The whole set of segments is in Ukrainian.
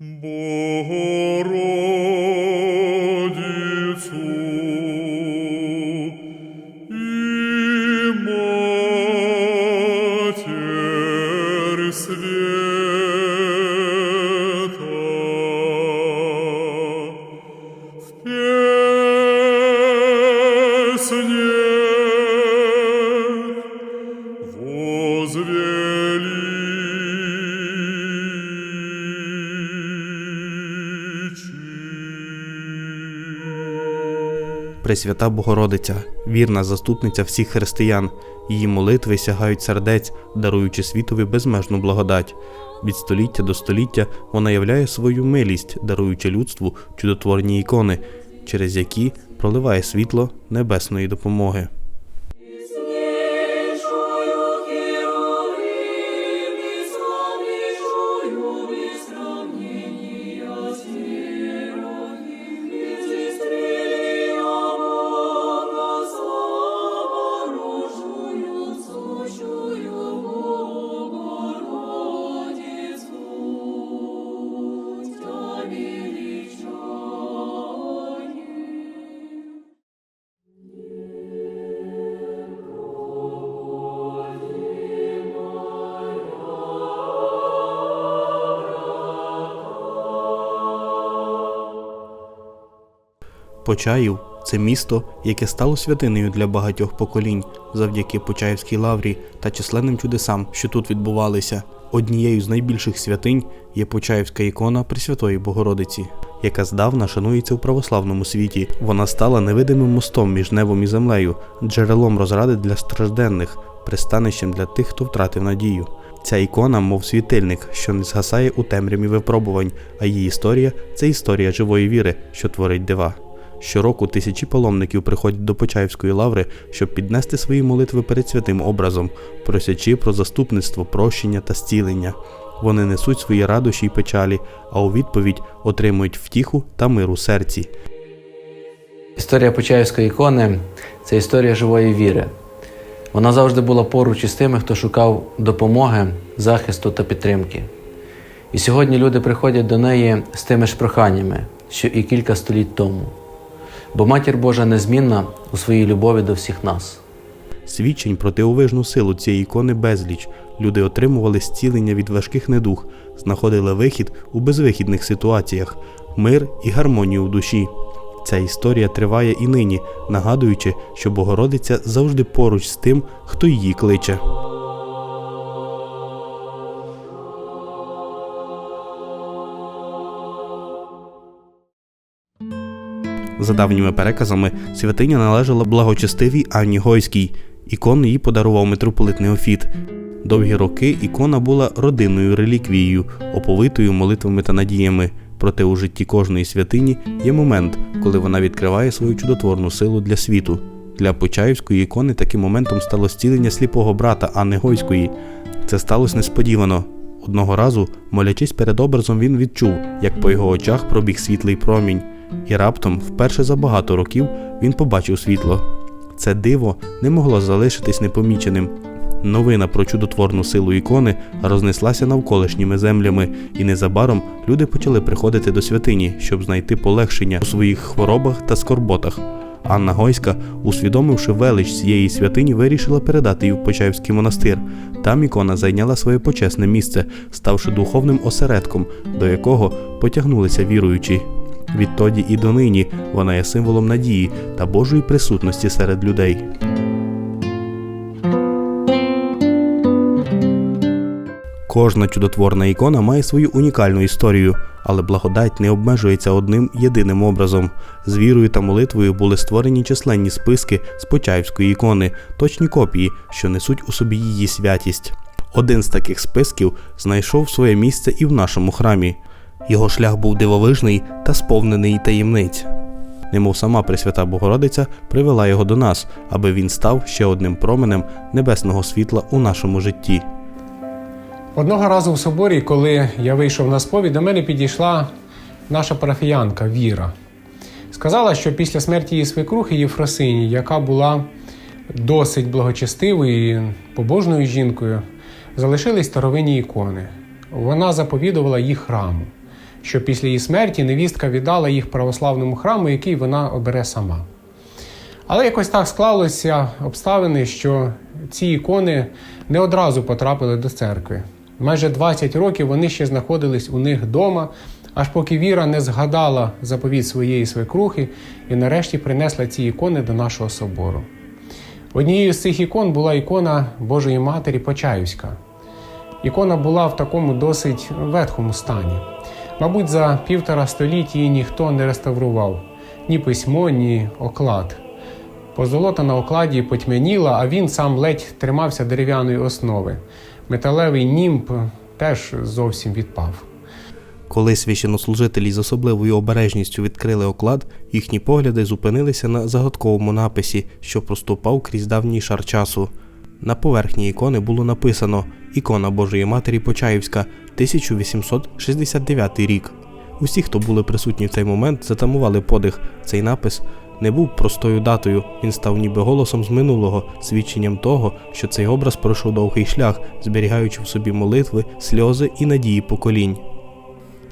Богородицу и Матерь света, в песне возвеличи. Пресвята Богородиця, вірна заступниця всіх християн, її молитви сягають сердець, даруючи світові безмежну благодать. Від століття до століття вона являє свою милість, даруючи людству чудотворні ікони, через які проливає світло небесної допомоги. Почаїв це місто, яке стало святинею для багатьох поколінь завдяки Почаївській лаврі та численним чудесам, що тут відбувалися. Однією з найбільших святинь є Почаївська ікона Пресвятої Богородиці, яка здавна шанується у православному світі. Вона стала невидимим мостом між небом і землею, джерелом розради для стражденних, пристанищем для тих, хто втратив надію. Ця ікона, мов світильник, що не згасає у темряві випробувань, а її історія це історія живої віри, що творить дива. Щороку тисячі паломників приходять до Почаївської лаври, щоб піднести свої молитви перед святим образом, просячи про заступництво, прощення та зцілення. Вони несуть свої радощі й печалі, а у відповідь отримують втіху та мир у серці. Історія Почаївської ікони це історія живої віри. Вона завжди була поруч із тими, хто шукав допомоги, захисту та підтримки. І сьогодні люди приходять до неї з тими ж проханнями, що і кілька століть тому. Бо Матір Божа незмінна у своїй любові до всіх нас. Свідчень про дивовижну силу цієї ікони безліч. Люди отримували зцілення від важких недуг, знаходили вихід у безвихідних ситуаціях, мир і гармонію в душі. Ця історія триває і нині, нагадуючи, що Богородиця завжди поруч з тим, хто її кличе. За давніми переказами, святиня належала благочестивій Анні Гойській. Ікону їй подарував митрополит Неофіт. Довгі роки ікона була родинною реліквією, оповитою молитвами та надіями. Проте у житті кожної святині є момент, коли вона відкриває свою чудотворну силу для світу. Для Почаївської ікони таким моментом стало зцілення сліпого брата Анни Гойської. Це сталося несподівано. Одного разу, молячись перед образом, він відчув, як по його очах пробіг світлий промінь, і раптом, вперше за багато років, він побачив світло. Це диво не могло залишитись непоміченим. Новина про чудотворну силу ікони рознеслася навколишніми землями, і незабаром люди почали приходити до святині, щоб знайти полегшення у своїх хворобах та скорботах. Анна Гойська, усвідомивши велич цієї святині, вирішила передати її в Почаївський монастир. Там ікона зайняла своє почесне місце, ставши духовним осередком, до якого потягнулися віруючі. Відтоді і донині вона є символом надії та Божої присутності серед людей. Кожна чудотворна ікона має свою унікальну історію, але благодать не обмежується одним єдиним образом. З вірою та молитвою були створені численні списки з Почаївської ікони, точні копії, що несуть у собі її святість. Один з таких списків знайшов своє місце і в нашому храмі. Його шлях був дивовижний та сповнений таємниць. Немов сама Пресвята Богородиця привела його до нас, аби він став ще одним променем небесного світла у нашому житті. Одного разу в соборі, коли я вийшов на сповідь, до мене підійшла наша парафіянка Віра. Сказала, що після смерті її свекрухи Єфросині, яка була досить благочестивою і побожною жінкою, залишились старовинні ікони. Вона заповідувала їх храму. Що після її смерті невістка віддала їх православному храму, який вона обере сама. Але якось так склалося обставини, що ці ікони не одразу потрапили до церкви. Майже 20 років вони ще знаходились у них вдома, аж поки Віра не згадала заповідь своєї свекрухи і нарешті принесла ці ікони до нашого собору. Однією з цих ікон була ікона Божої Матері Почаївська. Ікона була в такому досить ветхому стані. Мабуть, за півтора століття її ніхто не реставрував ні письмо, ні оклад. Позолота на окладі потьмяніла, а він сам ледь тримався дерев'яної основи. Металевий німб теж зовсім відпав. Коли священнослужителі з особливою обережністю відкрили оклад, їхні погляди зупинилися на загадковому написі, що проступав крізь давній шар часу. На поверхні ікони було написано Ікона Божої Матері Почаївська, 1869 рік. Усі, хто були присутні в цей момент, затамували подих. Цей напис не був простою датою, він став ніби голосом з минулого, свідченням того, що цей образ пройшов довгий шлях, зберігаючи в собі молитви, сльози і надії поколінь.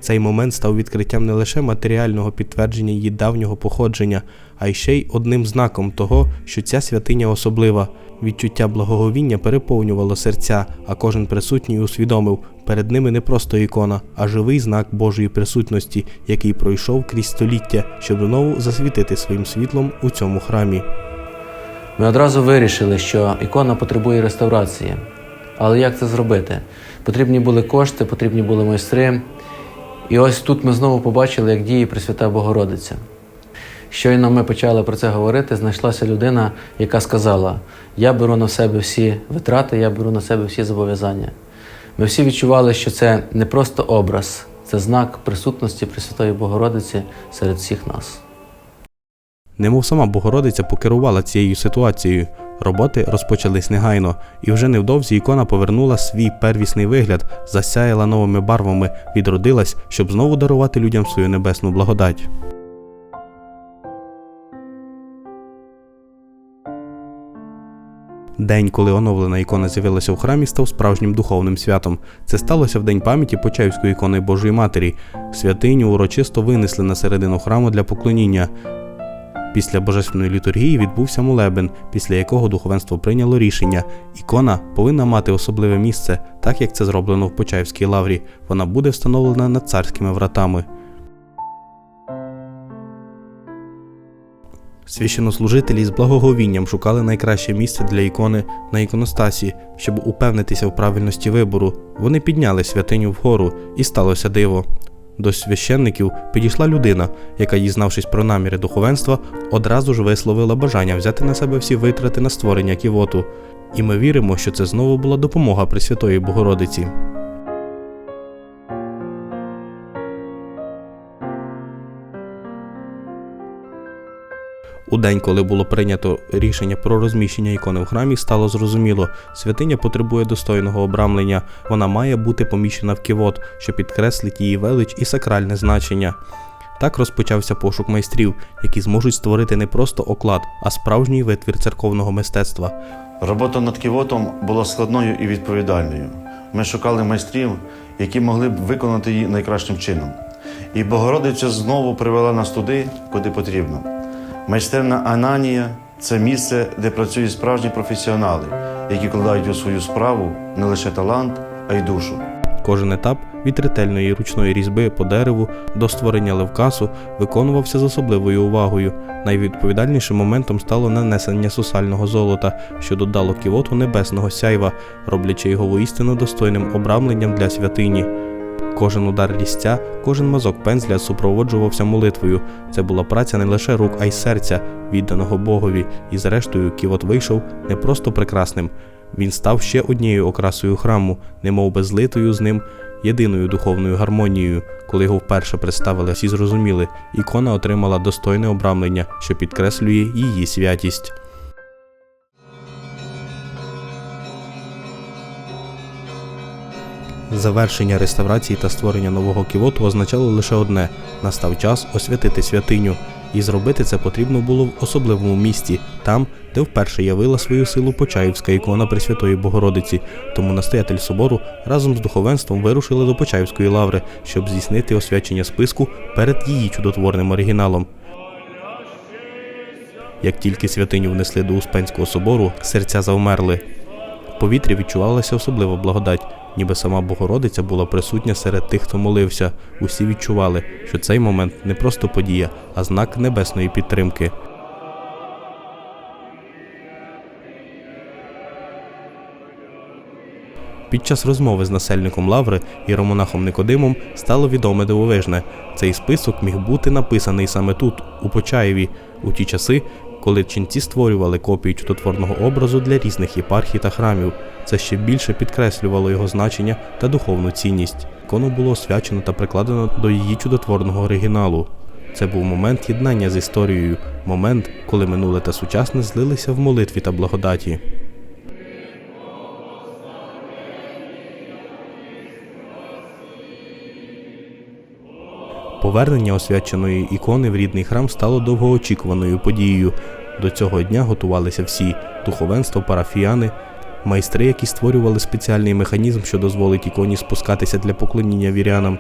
Цей момент став відкриттям не лише матеріального підтвердження її давнього походження, а й ще й одним знаком того, що ця святиня особлива. Відчуття благоговіння переповнювало серця, а кожен присутній усвідомив, перед ними не просто ікона, а живий знак Божої присутності, який пройшов крізь століття, щоб знову засвітити своїм світлом у цьому храмі. Ми одразу вирішили, що ікона потребує реставрації. Але як це зробити? Потрібні були кошти, потрібні були майстри. І ось тут ми знову побачили, як діє Пресвята Богородиця. Щойно ми почали про це говорити, знайшлася людина, яка сказала: Я беру на себе всі витрати, я беру на себе всі зобов'язання. Ми всі відчували, що це не просто образ, це знак присутності Пресвятої Богородиці серед всіх нас. Немов сама Богородиця покерувала цією ситуацією. Роботи розпочались негайно, і вже невдовзі ікона повернула свій первісний вигляд, засяяла новими барвами, відродилась, щоб знову дарувати людям свою небесну благодать. День, коли оновлена ікона з'явилася в храмі, став справжнім духовним святом. Це сталося в день пам'яті Почаївської ікони Божої Матері. Святиню урочисто винесли на середину храму для поклоніння. Після божественної літургії відбувся молебен, після якого духовенство прийняло рішення. Ікона повинна мати особливе місце, так як це зроблено в Почаївській лаврі. Вона буде встановлена над царськими вратами. Священнослужителі з благоговінням шукали найкраще місце для ікони на іконостасі, щоб упевнитися в правильності вибору. Вони підняли святиню вгору, і сталося диво. До священників підійшла людина, яка, дізнавшись про наміри духовенства, одразу ж висловила бажання взяти на себе всі витрати на створення ківоту. І ми віримо, що це знову була допомога Пресвятої Богородиці. У день, коли було прийнято рішення про розміщення ікони в храмі, стало зрозуміло, святиня потребує достойного обрамлення, вона має бути поміщена в ківот, що підкреслить її велич і сакральне значення. Так розпочався пошук майстрів, які зможуть створити не просто оклад, а справжній витвір церковного мистецтва. Робота над ківотом була складною і відповідальною. Ми шукали майстрів, які могли б виконати її найкращим чином. І Богородиця знову привела нас туди, куди потрібно. Майстерна Ананія це місце, де працюють справжні професіонали, які кладають у свою справу не лише талант, а й душу. Кожен етап від ретельної ручної різьби по дереву до створення левкасу виконувався з особливою увагою. Найвідповідальнішим моментом стало нанесення сусального золота, що додало ківоту небесного сяйва, роблячи його воістину достойним обрамленням для святині. Кожен удар різця, кожен мазок пензля супроводжувався молитвою. Це була праця не лише рук, а й серця, відданого Богові, і зрештою ківот вийшов не просто прекрасним. Він став ще однією окрасою храму, немов би злитою з ним єдиною духовною гармонією. Коли його вперше представили, всі зрозуміли, ікона отримала достойне обрамлення, що підкреслює її святість. Завершення реставрації та створення нового ківоту означало лише одне: настав час освятити святиню. І зробити це потрібно було в особливому місці, там, де вперше явила свою силу Почаївська ікона Пресвятої Богородиці. Тому настоятель собору разом з духовенством вирушили до Почаївської лаври, щоб здійснити освячення списку перед її чудотворним оригіналом. Як тільки святиню внесли до Успенського собору, серця завмерли. В повітрі відчувалася особлива благодать, ніби сама Богородиця була присутня серед тих, хто молився. Усі відчували, що цей момент не просто подія, а знак небесної підтримки. Під час розмови з насельником Лаври і ромонахом Никодимом стало відоме дивовижне. Цей список міг бути написаний саме тут, у Почаєві, у ті часи, коли ченці створювали копії чудотворного образу для різних єпархій та храмів. Це ще більше підкреслювало його значення та духовну цінність. Ікону було освячено та прикладено до її чудотворного оригіналу. Це був момент єднання з історією, момент, коли минуле та сучасне злилися в молитві та благодаті. Повернення освяченої ікони в рідний храм стало довгоочікуваною подією. До цього дня готувалися всі духовенство, парафіяни, майстри, які створювали спеціальний механізм, що дозволить іконі спускатися для поклоніння вірянам.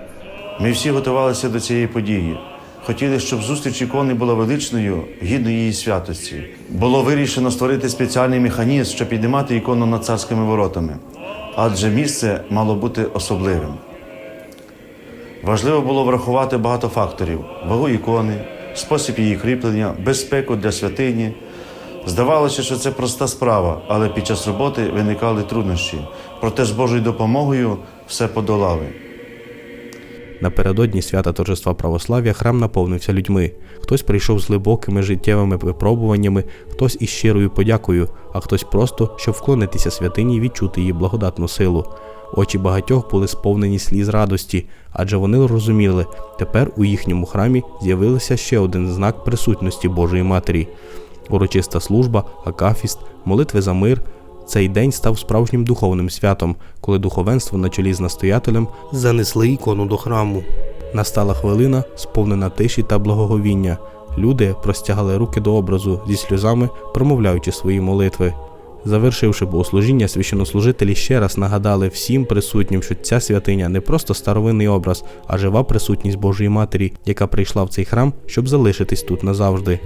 Ми всі готувалися до цієї події. Хотіли, щоб зустріч ікони була величною, гідною її святості. Було вирішено створити спеціальний механізм, щоб піднімати ікону над царськими воротами, адже місце мало бути особливим. Важливо було врахувати багато факторів: вагу ікони, спосіб її кріплення, безпеку для святині. Здавалося, що це проста справа, але під час роботи виникали труднощі. Проте з Божою допомогою все подолали. Напередодні свята торжества православ'я храм наповнився людьми. Хтось прийшов з глибокими життєвими випробуваннями, хтось із щирою подякою, а хтось просто, щоб вклонитися святині і відчути її благодатну силу. Очі багатьох були сповнені сліз радості, адже вони розуміли, тепер у їхньому храмі з'явився ще один знак присутності Божої Матері. Урочиста служба, акафіст, молитви за мир. Цей день став справжнім духовним святом, коли духовенство на чолі з настоятелем занесли ікону до храму. Настала хвилина, сповнена тиші та благоговіння. Люди простягали руки до образу зі сльозами, промовляючи свої молитви. Завершивши богослужіння, священнослужителі ще раз нагадали всім присутнім, що ця святиня не просто старовинний образ, а жива присутність Божої Матері, яка прийшла в цей храм, щоб залишитись тут назавжди.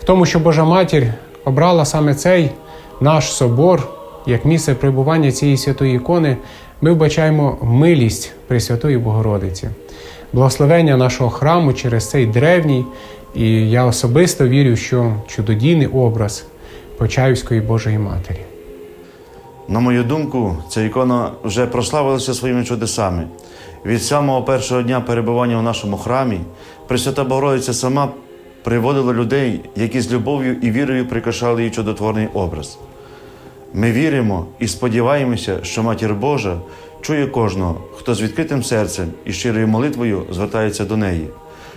В тому, що Божа Матір обрала саме цей наш собор як місце перебування цієї святої ікони, ми вбачаємо милість Пресвятої Богородиці, благословення нашого храму через цей древній, і я особисто вірю, що чудодійний образ Почаївської Божої Матері. На мою думку, ця ікона вже прославилася своїми чудесами. Від самого першого дня перебування в нашому храмі Пресвята Богородиця сама приводила людей, які з любов'ю і вірою прикрашали її чудотворний образ. Ми віримо і сподіваємося, що Матір Божа чує кожного, хто з відкритим серцем і щирою молитвою звертається до неї.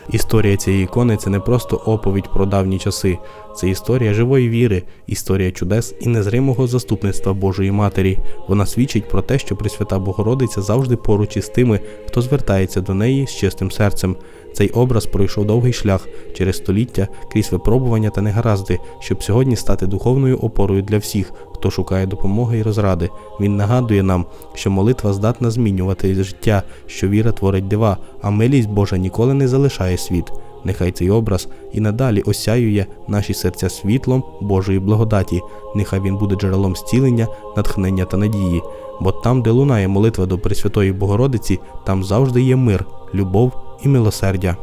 Історія цієї ікони це не просто оповідь про давні часи, це історія живої віри, історія чудес і незримого заступництва Божої Матері. Вона свідчить про те, що Пресвята Богородиця завжди поруч із тими, хто звертається до неї з чистим серцем. Цей образ пройшов довгий шлях через століття крізь випробування та негаразди, щоб сьогодні стати духовною опорою для всіх, хто шукає допомоги і розради. Він нагадує нам, що молитва здатна змінювати життя, що віра творить дива, а милість Божа ніколи не залишає світ. Нехай цей образ і надалі осяює наші серця світлом Божої благодаті. Нехай він буде джерелом зцілення, натхнення та надії. Бо там, де лунає молитва до Пресвятої Богородиці, там завжди є мир, любов і милосердя.